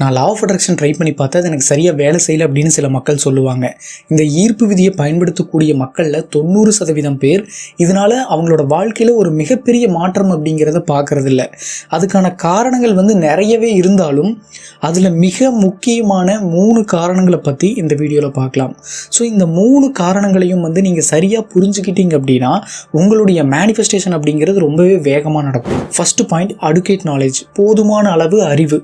நான் law of attraction try பண்ணி பார்த்தா அது எனக்கு சரியாக வேலை செய்யல அப்படின்னு சில மக்கள் சொல்லுவாங்க. இந்த ஈர்ப்பு விதியை பயன்படுத்தக்கூடிய மக்களில் தொண்ணூறு சதவீதம் பேர் இதனால் அவங்களோட வாழ்க்கையில் ஒரு மிகப்பெரிய மாற்றம் அப்படிங்கிறத பார்க்குறதில்ல. அதுக்கான காரணங்கள் வந்து நிறையவே இருந்தாலும் அதில் மிக முக்கியமான மூணு காரணங்களை பற்றி இந்த வீடியோவில் பார்க்கலாம். ஸோ இந்த மூணு காரணங்களையும் வந்து நீங்கள் சரியாக புரிஞ்சுக்கிட்டீங்க அப்படின்னா உங்களுடைய மேனிஃபெஸ்டேஷன் அப்படிங்கிறது ரொம்பவே வேகமாக நடக்கும். ஃபஸ்ட்டு பாயிண்ட் அடுக்கேட் நாலேஜ் போதுமான அளவு அறிவு.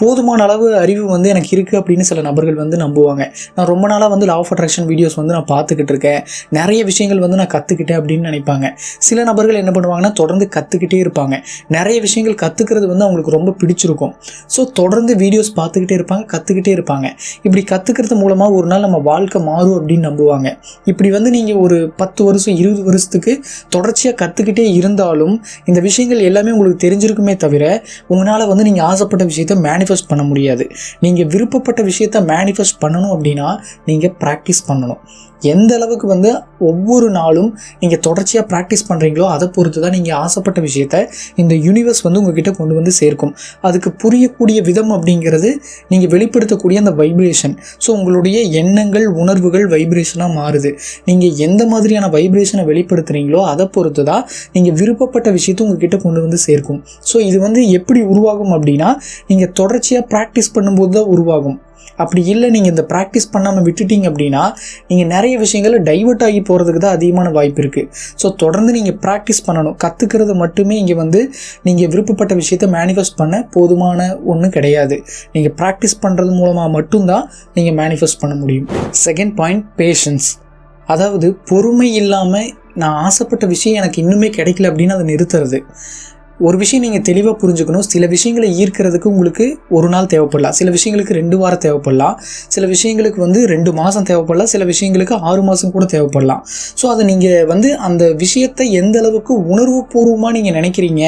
போதுமான அளவு அறிவு வந்து எனக்கு இருக்குது அப்படின்னு சில நபர்கள் வந்து நம்புவாங்க. நான் ரொம்ப நாளாக வந்து லா ஆஃப் அட்ராக்ஷன் வீடியோஸ் வந்து நான் பார்த்துக்கிட்டு இருக்கேன். நிறைய விஷயங்கள் வந்து நான் கற்றுக்கிட்டேன் அப்படின்னு நினைப்பாங்க. சில நபர்கள் என்ன பண்ணுவாங்கன்னா தொடர்ந்து கற்றுக்கிட்டே இருப்பாங்க. நிறைய விஷயங்கள் கற்றுக்கிறது வந்து அவங்களுக்கு ரொம்ப பிடிச்சிருக்கும். ஸோ தொடர்ந்து வீடியோஸ் பார்த்துக்கிட்டே இருப்பாங்க கற்றுக்கிட்டே இருப்பாங்க. இப்படி கற்றுக்கிறது மூலமாக ஒரு நாள் நம்ம வாழ்க்கை மாறும் அப்படின்னு நம்புவாங்க. இப்படி வந்து நீங்கள் ஒரு பத்து வருஷம் இருபது வருஷத்துக்கு தொடர்ச்சியாக கற்றுக்கிட்டே இருந்தாலும் இந்த விஷயங்கள் எல்லாமே உங்களுக்கு தெரிஞ்சிருக்குமே தவிர உங்களால் வந்து நீங்கள் ஆசைப்பட்ட விஷயத்த மேனிஃபெஸ்ட் பண்ண முடியும் முடியாது. நீங்கள் விருப்பப்பட்ட விஷயத்த மேனிஃபெஸ்ட் பண்ணணும் அப்படின்னா நீங்கள் ப்ராக்டிஸ் பண்ணணும். எந்த அளவுக்கு வந்து ஒவ்வொரு நாளும் நீங்கள் தொடர்ச்சியாக ப்ராக்டிஸ் பண்ணுறீங்களோ அதை பொறுத்து தான் நீங்கள் ஆசைப்பட்ட விஷயத்த இந்த யூனிவர்ஸ் வந்து உங்ககிட்ட கொண்டு வந்து சேர்க்கும். அதுக்கு புரியக்கூடிய விதம் அப்படிங்கிறது நீங்கள் வெளிப்படுத்தக்கூடிய அந்த வைப்ரேஷன் ஸோ உங்களுடைய எண்ணங்கள் உணர்வுகள் வைப்ரேஷனாக மாறுது. நீங்கள் எந்த மாதிரியான வைப்ரேஷனை வெளிப்படுத்துகிறீங்களோ அதை பொறுத்து தான் நீங்கள் விருப்பப்பட்ட விஷயத்தை உங்ககிட்ட கொண்டு வந்து சேர்க்கும். ஸோ இது வந்து எப்படி உருவாகும் அப்படின்னா நீங்கள் தொடர்ச்சியாக ப்ராக்டிஸ் ப்ராக்டிஸ் பண்ணும்போது தான் உருவாகும். அப்படி இல்லை நீங்கள் இந்த ப்ராக்டிஸ் பண்ணாமல் விட்டுட்டீங்க அப்படின்னா நீங்கள் நிறைய விஷயங்கள் டைவெர்ட் ஆகி போகிறதுக்கு தான் அதிகமான வாய்ப்பு இருக்குது ஸோ தொடர்ந்து நீங்கள் ப்ராக்டிஸ் பண்ணணும். கற்றுக்கிறது மட்டுமே இங்கே வந்து நீங்கள் விருப்பப்பட்ட விஷயத்தை மேனிஃபெஸ்ட் பண்ண போதுமான ஒன்றும் கிடையாது. நீங்கள் ப்ராக்டிஸ் பண்ணுறது மூலமாக மட்டும்தான் நீங்கள் மேனிஃபெஸ்ட் பண்ண முடியும். செகண்ட் பாயிண்ட் பேஷன்ஸ் அதாவது பொறுமை இல்லாமல் நான் ஆசைப்பட்ட விஷயம் எனக்கு இன்னுமே கிடைக்கல அப்படின்னு அதை நிறுத்துறது. ஒரு விஷயம் நீங்கள் தெளிவாக புரிஞ்சுக்கணும். சில விஷயங்களை ஈர்க்கிறதுக்கு உங்களுக்கு ஒரு நாள் தேவைப்படலாம். சில விஷயங்களுக்கு ரெண்டு வாரம் தேவைப்படலாம். சில விஷயங்களுக்கு வந்து ரெண்டு மாதம் தேவைப்படலாம். சில விஷயங்களுக்கு ஆறு மாதம் கூட தேவைப்படலாம். ஸோ அதை நீங்கள் வந்து அந்த விஷயத்தை எந்த அளவுக்கு உணர்வுபூர்வமாக நீங்கள் நினைக்கிறீங்க?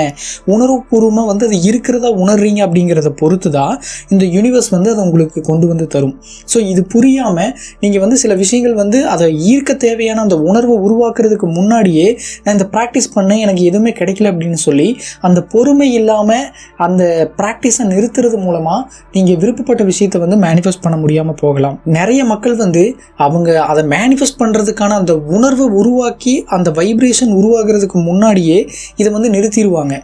உணர்வுபூர்வமாக வந்து அது இருக்கிறதா உணர்றீங்க அப்படிங்கிறத பொறுத்து தான் இந்த யூனிவர்ஸ் வந்து அதை உங்களுக்கு கொண்டு வந்து தரும். ஸோ இது புரியாமல் நீங்கள் வந்து சில விஷயங்கள் வந்து அதை ஈர்க்க தேவையான அந்த உணர்வை உருவாக்குறதுக்கு முன்னாடியே நான் இந்த ப்ராக்டிஸ் பண்ணேன். எனக்கு எதுவுமே கிடைக்கல அப்படின்னு சொல்லி அந்த பொறுமை இல்லாமல் அந்த ப்ராக்டிஸை நிறுத்துறது மூலமாக நீங்கள் விருப்பப்பட்ட விஷயத்தை வந்து மேனிஃபெஸ்ட் பண்ண முடியாமல் போகலாம். நிறைய மக்கள் வந்து அவங்க அதை மேனிஃபெஸ்ட் பண்ணுறதுக்கான அந்த உணர்வை உருவாக்கி அந்த வைப்ரேஷன் உருவாகிறதுக்கு முன்னாடியே இதை வந்து நிறுத்திடுவாங்க.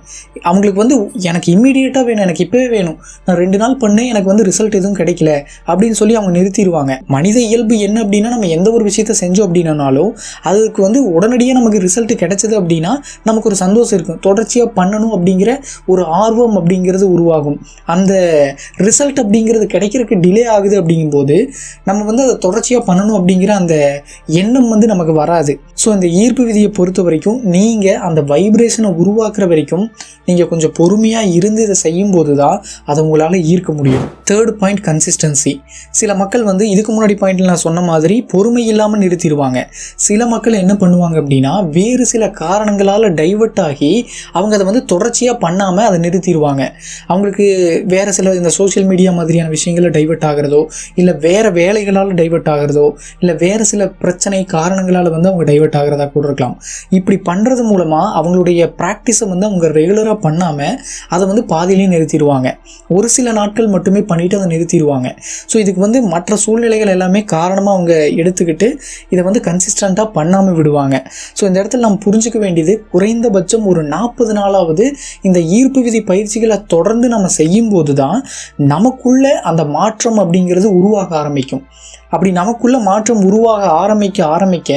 அவங்களுக்கு வந்து எனக்கு இம்மீடியட்டாக வேணும் எனக்கு இப்போவே வேணும். நான் ரெண்டு நாள் பண்ணேன் எனக்கு வந்து ரிசல்ட் எதுவும் கிடைக்கல அப்படின்னு சொல்லி அவங்க நிறுத்திடுவாங்க. மனித இயல்பு என்ன அப்படின்னா நம்ம எந்த ஒரு விஷயத்த செஞ்சோம் அப்படின்னாலும் அதுக்கு வந்து உடனடியாக நமக்கு ரிசல்ட் கிடைச்சது அப்படின்னா நமக்கு ஒரு சந்தோஷம் இருக்கும். தொடர்ச்சியாக பண்ணணும் அப்படிங்கிற ஒரு ஆர்வம் அப்படிங்கிறது உருவாகும். அந்த ரிசல்ட் அப்படிங்கிறது கிடைக்கிறதுக்கு டிலே ஆகுது அப்படிங்கும்போது நம்ம வந்து அதை தொடர்ச்சியாக பண்ணணும் அப்படிங்கிற அந்த எண்ணம் வந்து நமக்கு வராது. ஸோ இந்த ஈர்ப்பு விதியை பொறுத்த வரைக்கும் நீங்கள் அந்த வைப்ரேஷனை உருவாக்குற வரைக்கும் நீங்கள் கொஞ்சம் பொறுமையாக இருந்து இதை செய்யும்போது தான் அதை உங்களால் ஈர்க்க முடியும். தேர்ட் பாயிண்ட் கன்சிஸ்டன்சி சில மக்கள் வந்து இதுக்கு முன்னாடி பாயிண்டில் நான் சொன்ன மாதிரி பொறுமை இல்லாமல் நிறுத்திடுவாங்க. சில மக்கள் என்ன பண்ணுவாங்க அப்படின்னா வேறு சில காரணங்களால் டைவர்ட் ஆகி அவங்க அதை வந்து தொடர்ச்சியாக பண்ணாமல் அதை நிறுத்திடுவாங்க. அவங்களுக்கு வேறு சில இந்த சோஷியல் மீடியா மாதிரியான விஷயங்களில் டைவெர்ட் ஆகிறதோ இல்லை வேறு வேலைகளால் டைவெர்ட் ஆகிறதோ இல்லை வேறு சில பிரச்சனை காரணங்களால் வந்து அவங்க டைவர்ட் ஆகிறதா கூட இருக்கலாம். இப்படி பண்ணுறது மூலமாக அவங்களுடைய ப்ராக்டிஸை வந்து அவங்க ரெகுலராக பண்ணாமல் அதை வந்து பாதியிலேயே நிறுத்திடுவாங்க. ஒரு சில நாட்கள் மட்டுமே பண்ணிவிட்டு அதை நிறுத்திடுவாங்க. ஸோ இதுக்கு வந்து மற்ற சூழ்நிலைகள் எல்லாமே காரணமாக அவங்க எடுத்துக்கிட்டு இதை வந்து கன்சிஸ்டண்ட்டாக பண்ணாமல் விடுவாங்க. ஸோ இந்த இடத்துல நம்ம புரிஞ்சுக்க வேண்டியது குறைந்தபட்சம் ஒரு நாற்பது நாளாவது இந்த ஈர்ப்பு விதி பயிற்சிகளை தொடர்ந்து நம்ம செய்யும்போது தான் நமக்குள்ள அந்த மாற்றம் அப்படிங்கிறது உருவாக ஆரம்பிக்கும். அப்படி நமக்குள்ள மாற்றம் உருவாக ஆரம்பிக்க ஆரம்பிக்க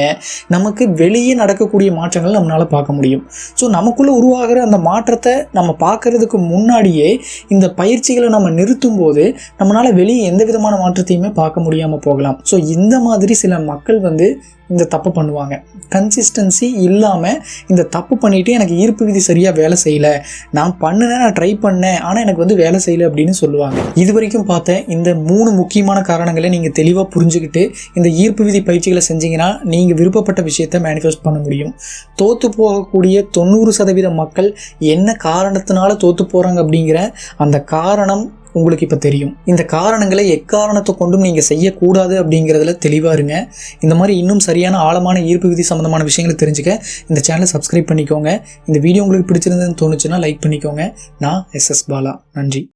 நமக்கு வெளியே நடக்கக்கூடிய மாற்றங்கள் நம்மளால் பார்க்க முடியும். ஸோ நமக்குள்ளே உருவாகிற அந்த மாற்றத்தை நம்ம பார்க்கறதுக்கு முன்னாடியே இந்த பயிற்சிகளை நம்ம நிறுத்தும் போது நம்மளால் வெளியே எந்த விதமான மாற்றத்தையுமே பார்க்க முடியாமல் போகலாம். ஸோ இந்த மாதிரி சில மக்கள் வந்து இந்த தப்பு பண்ணுவாங்க. கன்சிஸ்டன்சி இல்லாமல் இந்த தப்பு பண்ணிவிட்டு எனக்கு ஈர்ப்பு விதி சரியாக வேலை செய்யலை. நான் பண்ணினேன் நான் ட்ரை பண்ணேன் ஆனால் எனக்கு வந்து வேலை செய்யலை அப்படின்னு சொல்லுவாங்க. இது வரைக்கும் பார்த்த இந்த மூணு முக்கியமான காரணங்களை நீங்கள் தெளிவாக புரிஞ்சுக்கிட்டு இந்த ஈர்ப்பு விதி பயிற்சிகளை செஞ்சீங்கன்னா நீங்கள் விருப்பப்பட்ட விஷயத்தை மேனிஃபெஸ்ட் பண்ண முடியும். தோற்று போகக்கூடிய தொண்ணூறு சதவீத மக்கள் என்ன காரணத்தினால தோற்று போகிறாங்க அப்படிங்கிற அந்த காரணம் உங்களுக்கு இப்போ தெரியும். இந்த காரணங்களை எக்காரணத்தை கொண்டும் நீங்கள் செய்யக்கூடாது அப்படிங்கிறதுல தெளிவாக இருங்க. இந்த மாதிரி இன்னும் சரியான ஆழமான ஈர்ப்பு விதி சம்மந்தமான விஷயங்களை தெரிஞ்சுக்க இந்த சேனலை சப்ஸ்கிரைப் பண்ணிக்கோங்க. இந்த வீடியோ உங்களுக்கு பிடிச்சிருந்ததுன்னு தோணுச்சுன்னா லைக் பண்ணிக்கோங்க. நான் எஸ் எஸ் பாலா. நன்றி.